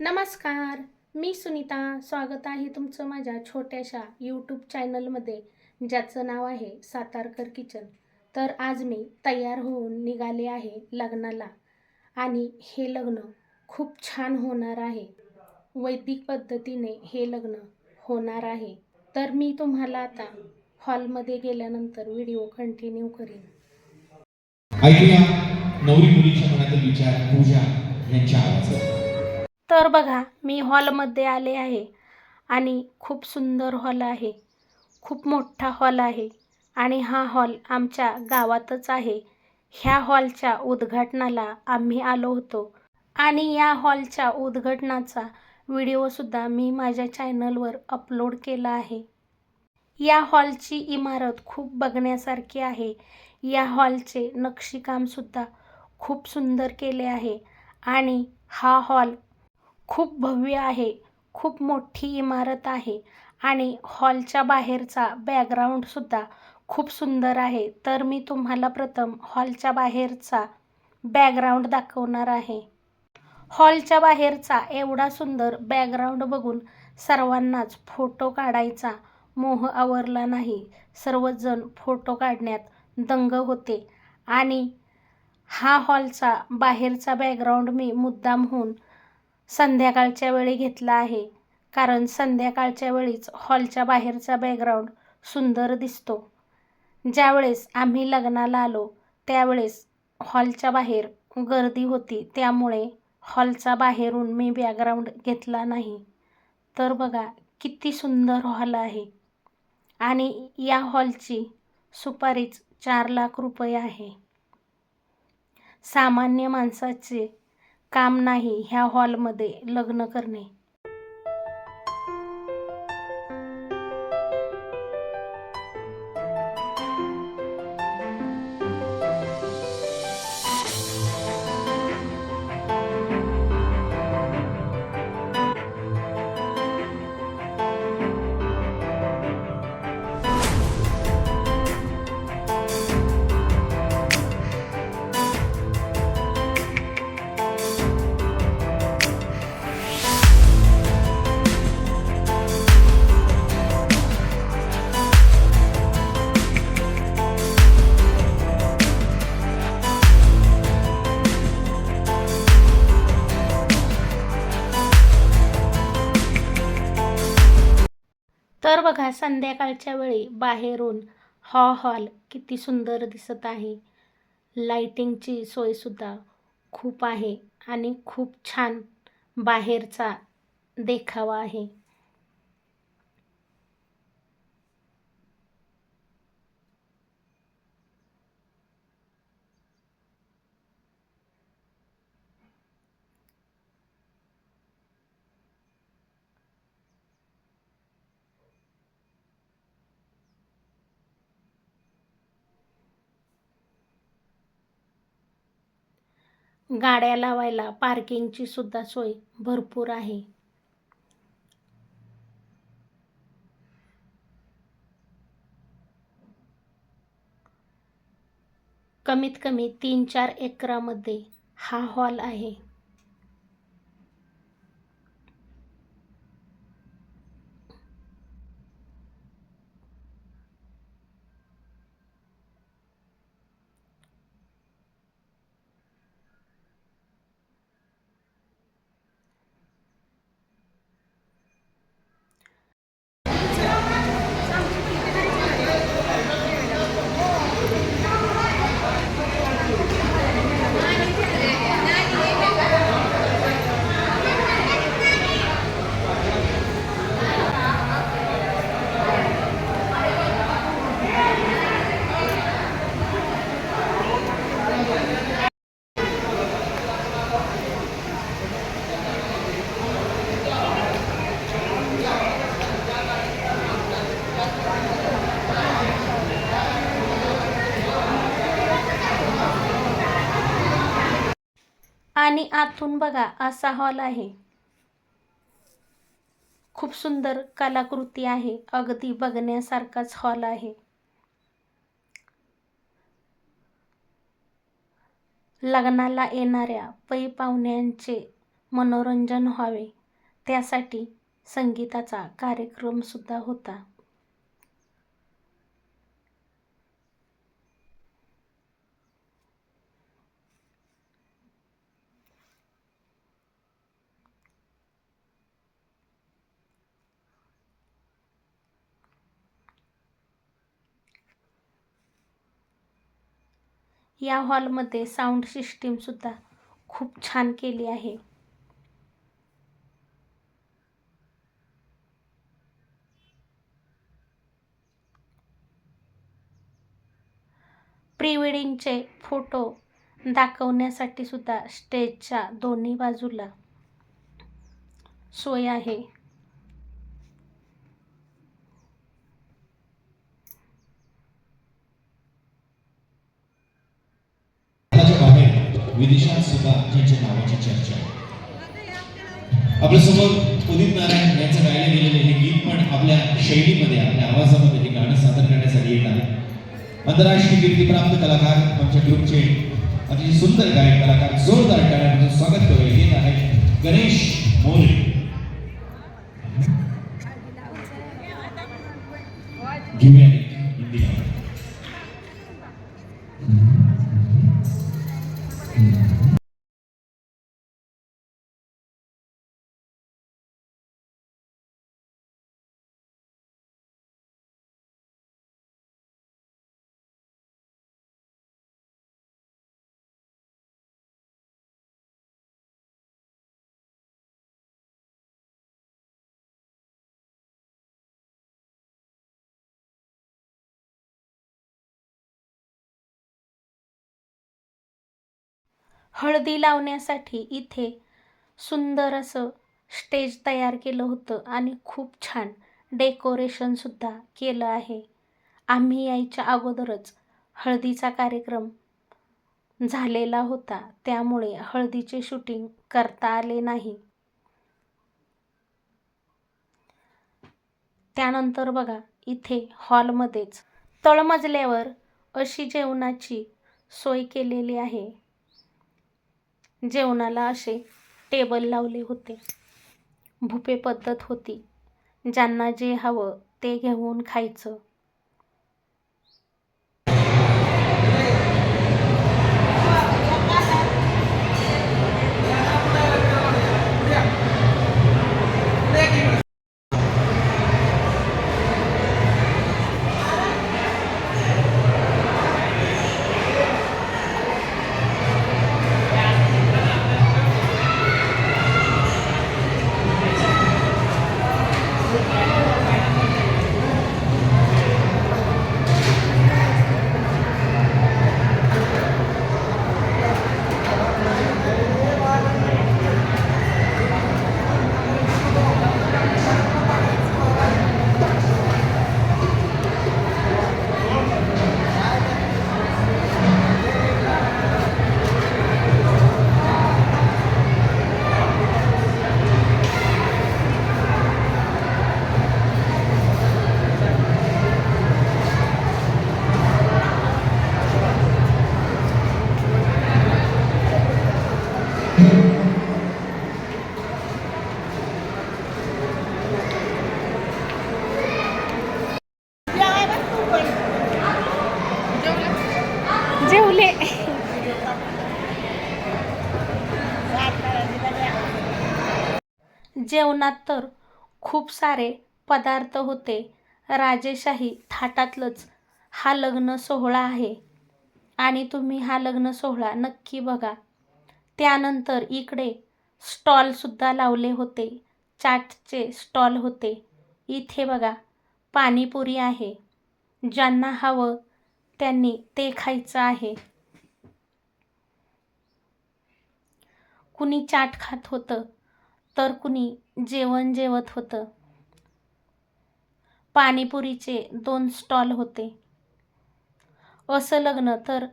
नमस्कार मी सुनीता. स्वागत आहे तुमचं माझ्या छोट्याशा यूट्यूब चॅनलमध्ये ज्याचं नाव आहे सातारकर किचन. तर आज मी तयार होऊन निघाले आहे लग्नाला. आणि हे लग्न खूप छान होणार आहे. वैदिक पद्धतीने हे लग्न होणार आहे. तर मी तुम्हाला आता हॉलमध्ये गेल्यानंतर व्हिडिओ कंटिन्यू करीन. ऐकूया नवरी मुलीच्या मनातील विचार पूजा यांच्या आवाजात. तर बघा मी हॉलमध्ये आले आहे आणि खूप सुंदर हॉल आहे. खूप मोठा हॉल आहे आणि हा हॉल आमच्या गावातच आहे. ह्या हॉलच्या उद्घाटनाला आम्ही आलो होतो आणि या हॉलच्या उद्घाटनाचा व्हिडिओसुद्धा मी माझ्या चॅनलवर अपलोड केला आहे. या हॉलची इमारत खूप बघण्यासारखी आहे. या हॉलचे नक्षीकामसुद्धा खूप सुंदर केले आहे आणि हा हॉल खूप भव्य आहे खूप मोठी इमारत आहे आणि हॉलच्या बाहेरचा बॅकग्राऊंडसुद्धा खूप सुंदर आहे. तर मी तुम्हाला प्रथम हॉलच्या बाहेरचा बॅकग्राऊंड दाखवणार आहे. हॉलच्या बाहेरचा एवढा सुंदर बॅकग्राऊंड बघून सर्वांनाच फोटो काढायचा मोह आवरला नाही. सर्वजण फोटो काढण्यात दंग होते आणि हा हॉलचा बाहेरचा बॅकग्राऊंड मी मुद्दामहून संध्याकाळच्या वेळी घेतला आहे. कारण संध्याकाळच्या वेळीच हॉलच्या बाहेरचा बॅकग्राऊंड सुंदर दिसतो. ज्यावेळेस आम्ही लग्नाला आलो त्यावेळेस हॉलच्या बाहेर गर्दी होती. त्यामुळे हॉलचा बाहेरून मी बॅकग्राऊंड घेतला नाही. तर बघा किती सुंदर हॉल आहे. आणि या हॉलची सुपारीच चार लाख रुपये आहे. सामान्य माणसाचे काम नाही ह्या हॉलमध्ये लग्न करणे. संध्याकाळच्या वेळी बाहेरून हा हॉल किती सुंदर दिसत आहे. लाईटिंगची सोयसुद्धा खूप आहे आणि खूप छान बाहेरचा देखावा आहे. गाड्या लावायला पार्किंगची सुद्धा सोय भरपूर आहे. कमीत कमी तीन चार एकरामध्ये हा हॉल आहे. आणि आतून बघा असा हॉल आहे. खूप सुंदर कलाकृती आहे अगदी बघण्यासारखाच हॉल आहे. लग्नाला येणाऱ्या पै पाहुण्यांचे मनोरंजन व्हावे त्यासाठी संगीताचा कार्यक्रमसुद्धा होता. या हॉलमध्ये साऊंड सिस्टीमसुद्धा खूप छान केली आहे. प्री वेडिंगचे फोटो दाखवण्यासाठी सुद्धा स्टेजच्या दोन्ही बाजूला सोय आहे त्याच्या बाहेर विदेशात सुद्धा त्यांच्या नावाची चर्चा आहे. आपल्यासमोर उदित नारायण यांचं गायले गेलेले हे गीत पण आपल्या शैलीमध्ये आपल्या आवाजामध्ये हे गाणं सादर करण्यासाठी येत आहे. आंतरराष्ट्रीय कीर्तीप्राप्त कलाकार आमच्या ग्रुपचे अतिशय सुंदर गायक कलाकार जोरदार टाळ्यांचं स्वागत करूया. येत आहे गणेश मोरे. घेऊया. हळदी लावण्यासाठी इथे सुंदर असं स्टेज तयार केलं होतं आणि खूप छान डेकोरेशनसुद्धा केलं आहे. आम्ही यायच्या अगोदरच हळदीचा कार्यक्रम झालेला होता. त्यामुळे हळदीचे शूटिंग करता आले नाही. त्यानंतर बघा इथे हॉलमध्येच तळमजल्यावर अशी जेवणाची सोय केलेली आहे. जेवणाला असे टेबल लावले होते. भुपे पद्धत होती. ज्यांना जे हवं ते घेऊन खायचं. जेवणात तर खूप सारे पदार्थ होते. राजेशाही थाटातलंच हा लग्न सोहळा आहे. आणि तुम्ही हा लग्न सोहळा नक्की बघा. त्यानंतर इकडे स्टॉलसुद्धा लावले होते. चाटचे स्टॉल होते. इथे बघा पाणीपुरी आहे. ज्यांना हवं त्यांनी ते खायचं आहे. कुणी चाट खात होतं. तर कुणी जेवण जेवत होतं. पाणीपुरीचे दोन स्टॉल होते. असं लग्न तर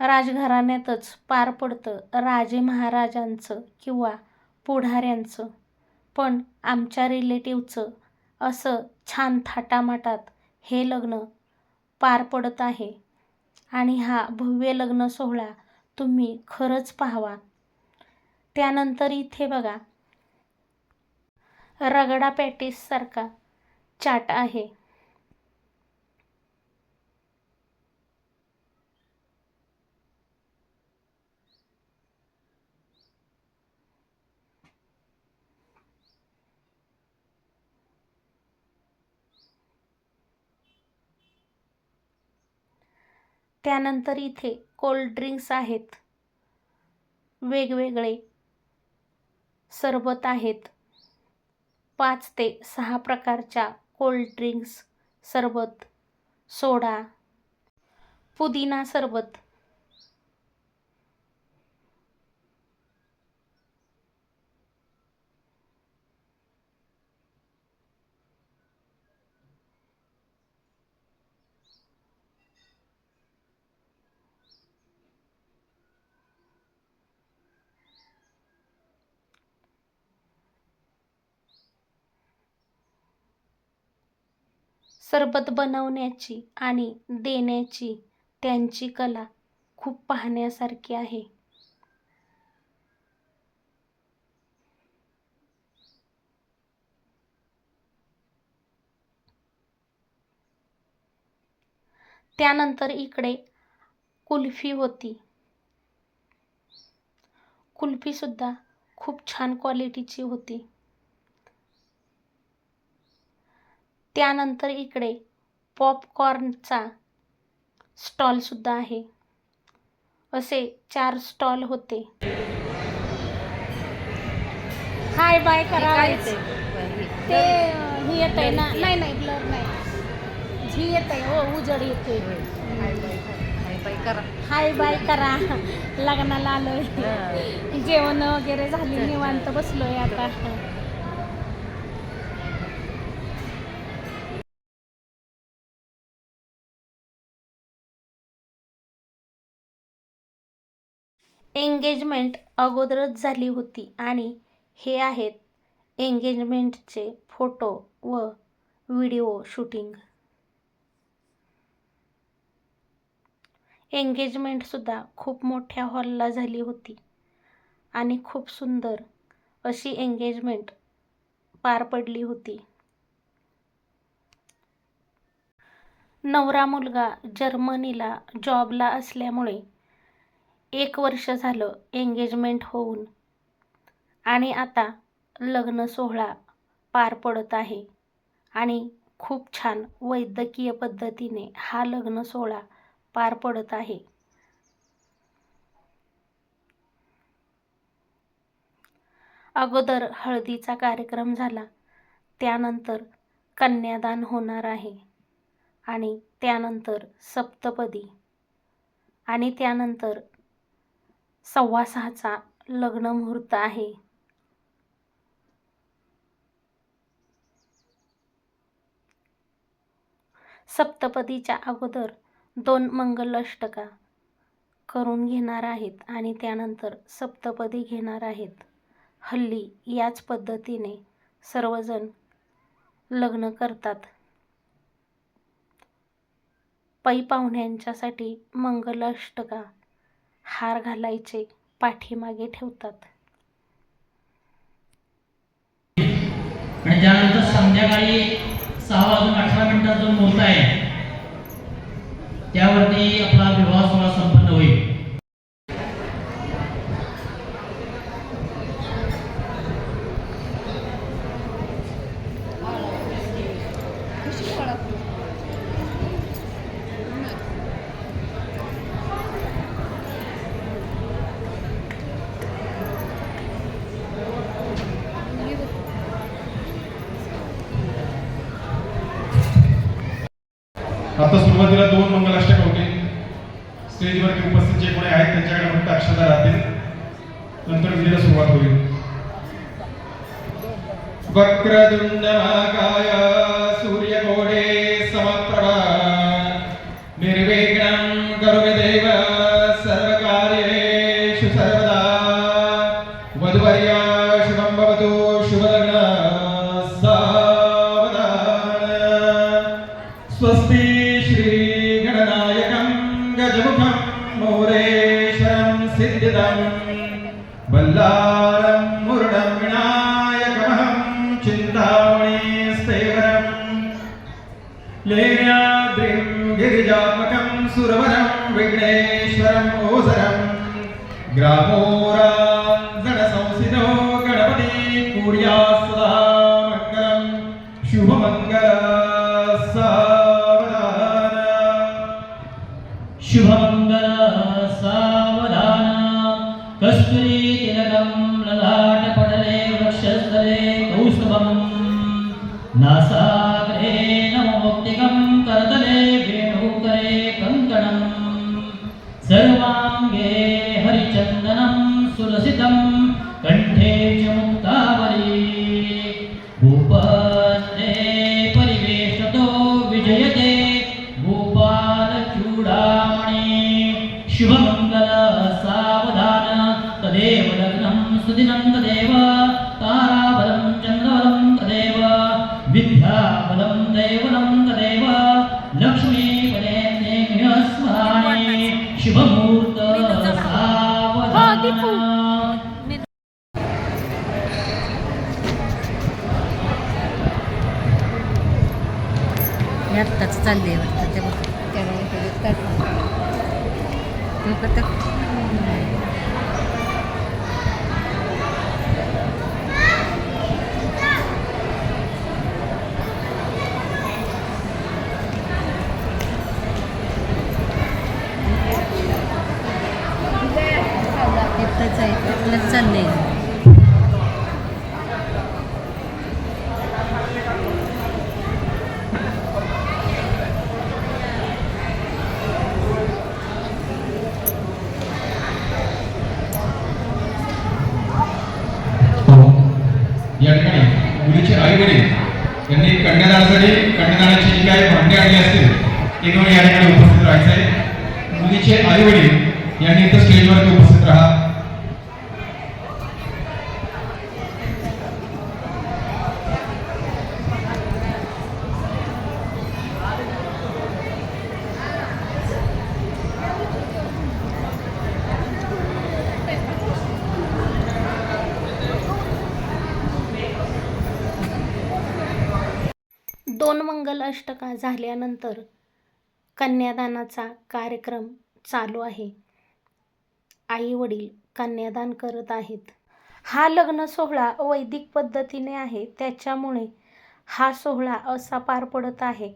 राजघराण्यातच पार पडतं राजे महाराजांचं किंवा पुढाऱ्यांचं. पण आमच्या रिलेटिव्हचं असं छान थाटामाटात हे लग्न पार पडत आहे. आणि हा भव्य लग्न सोहळा तुम्ही खरंच पाहावा. त्यानंतर इथे बघा. रगडा पॅटीससारखा चाट आहे. त्यानंतर इथे कोल्ड ड्रिंक्स आहेत. वेगवेगळे सरबत आहेत. पाच ते सहा प्रकारच्या कोल्ड ड्रिंक्स सरबत सोडा पुदिना सरबत सरबत बनवण्याची आणि देण्याची त्यांची कला खूप पाहण्यासारखी आहे. त्यानंतर इकडे कुल्फी होती. कुल्फीसुद्धा खूप छान क्वालिटीची होती. त्यानंतर इकडे पॉपकॉर्नचा स्टॉलसुद्धा आहे. असे चार स्टॉल होते. हाय बाय करायचं ते ही येत आहे ना? नाही नाही ब्लर नाही. ही येत आहे हो उजड येते हाय बाय करा. लग्नाला आलोय. जेवण वगैरे झाली निवांत बसलोय आता. एंगेजमेंट अगोदरच झाली होती आणि हे आहेत एंगेजमेंटचे फोटो व व्हिडिओ शूटिंग. एंगेजमेंटसुद्धा खूप मोठ्या हॉलला झाली होती आणि खूप सुंदर अशी एंगेजमेंट पार पडली होती. नवरा मुलगा जर्मनीला जॉबला असल्यामुळे एक वर्ष झालं एंगेजमेंट होऊन. आणि आता लग्न सोहळा पार पडत आहे. आणि खूप छान वैद्यकीय पद्धतीने हा लग्न सोहळा पार पडत आहे. अगोदर हळदीचा कार्यक्रम झाला. त्यानंतर कन्यादान होणार आहे. आणि त्यानंतर सप्तपदी. आणि त्यानंतर सव्वा सहाचा लग्न मुहूर्त आहे. सप्तपदीच्या अगोदर दोन मंगलाष्टका करून घेणार आहेत आणि त्यानंतर सप्तपदी घेणार आहेत. हल्ली याच पद्धतीने सर्वजण लग्न करतात. पै पाहुण्यांच्यासाठी मंगलाष्टका हार घालायचे पाठीमागे ठेवतात. आणि त्यानंतर संध्याकाळी सहा वाजून अठरा मिनिटात जो मुहूर्त आहे त्यावरती आपला विवाह सोहळा संपन्न होईल. सुरुवातीला दोन मंगलाष्टक होते. स्टेजवरती उपस्थित जे कोणी आहेत त्यांच्याकडे फक्त अक्षता राहतील. नंतर विधीला सुरुवात होईल. वक्रदुंड महाकाय सूर्यकोडे समप्रभा निर्विघ्नं करोमि देव सर्वकार्येषु सर्वदा वधुवर्या शुभं भवतु शुभलग्न सावधान। स्वस्ति श्री జరుగుతాం ललाटपटले वक्षस्थले कौस्तुभं नासाग्रे शुभमुहूर्त सावधान. हे आत्ताच चालले वाटतं ते बघ तू करता इथंच आहे इथलंच चाललंय या ठिकाणी मुलीचे आई वडील यांनी कन्यादानासाठी कन्यादानाची जी काही भांडे आणली असतील ते घेऊन या ठिकाणी उपस्थित राहायचं आहे मुलीचे आई वडील यांनी इथं स्टेजवर उपस्थित राहा दोन मंगल अष्टका झाल्यानंतर कन्यादानाचा कार्यक्रम चालू आहे. आई वडील कन्यादान करत आहेत. हा लग्न सोहळा वैदिक पद्धतीने आहे. त्याच्यामुळे हा सोहळा असा पार पडत आहे.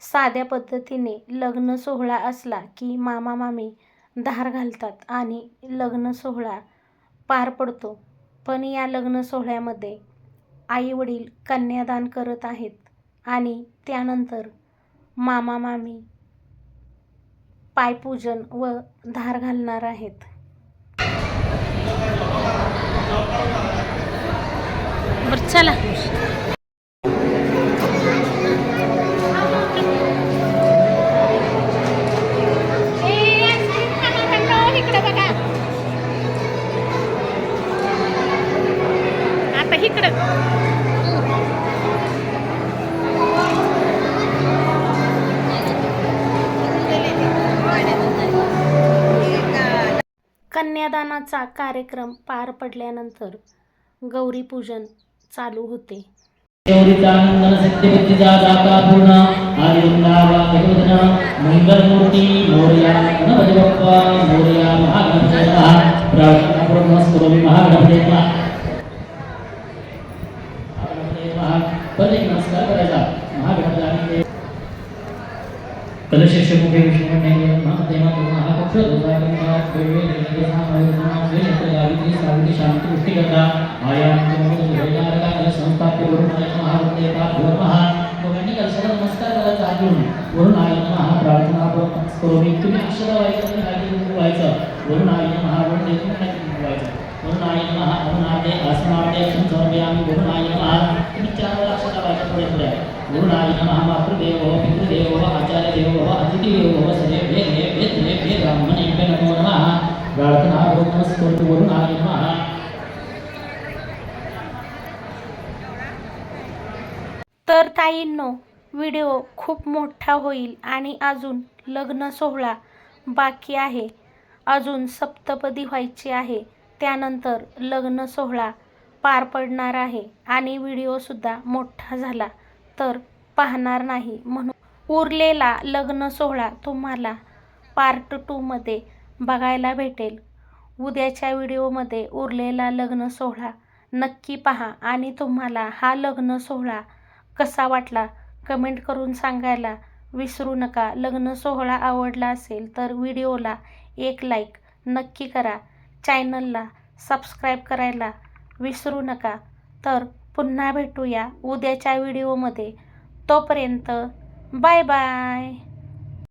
साध्या पद्धतीने लग्न सोहळा असला की मामा मामी धार घालतात आणि लग्न सोहळा पार पडतो. पण या लग्न सोहळ्यामध्ये आई वडील कन्यादान करत आहेत. आणि त्यानंतर मामा मामी पायपूजन व धार घालणार आहेत. बरं चला. कन्यादानाचा कार्यक्रम पार पडल्यानंतर गौरीपूजन चालू होते. महागणपती महागणपती महागणपती नमस्कार करायचा. महागणपती आणि कलशेषमुखे विष्णुमंडे महादेवा तुमः कक्षोदुदागमः वेळे निर्देशा मयूरना वेळेत्र गावित्री शांती पुष्टी करता. आयाम संस्थाप्य वरुण आय नमः वंदे दोघांनी नमस्कार करायचा वरुण प्रार्थना करोमी तुम्ही अक्षरा व्हायचं तुम्ही खाली व्हायचं. वरुण आय नमः तुम्ही खाली व्हायचं. वरुण आय नमः आडे आसनादे समर्पयामि वरुण आय नमः तुम्ही चार वेळा अक्षरा व्हायचं पुढे पुढे गुरुनाय नमः मातृदेवो पितृदेवो आचार्यदेवो अतिथिदेवो सर्वे भेदे भेदे ब्राह्मणेभ्य नमो नमः. प्रार्थना ब्रह्मस्तोत्र गुरुनाय नमः तर ताईंनो व्हिडिओ खूप मोठा होईल आणि अजून लग्न सोहळा बाकी आहे. अजून सप्तपदी व्हायची आहे. त्यानंतर लग्न सोहळा पार पडणार आहे आणि व्हिडिओसुद्धा मोठा झाला. तर पाहणार नाही. म्हणून उरलेला लग्न सोहळा तुम्हाला पार्ट टूमध्ये बघायला भेटेल. उद्याच्या व्हिडिओमध्ये उरलेला लग्न सोहळा नक्की पहा आणि तुम्हाला हा लग्न सोहळा कसा वाटला कमेंट करून सांगायला विसरू नका. लग्न सोहळा आवडला असेल तर व्हिडिओला एक लाईक नक्की करा. चॅनलला सबस्क्राईब करायला विसरू नका. तर पुन्हा भेटूया उद्याच्या व्हिडिओमध्ये तोपर्यंत बाय बाय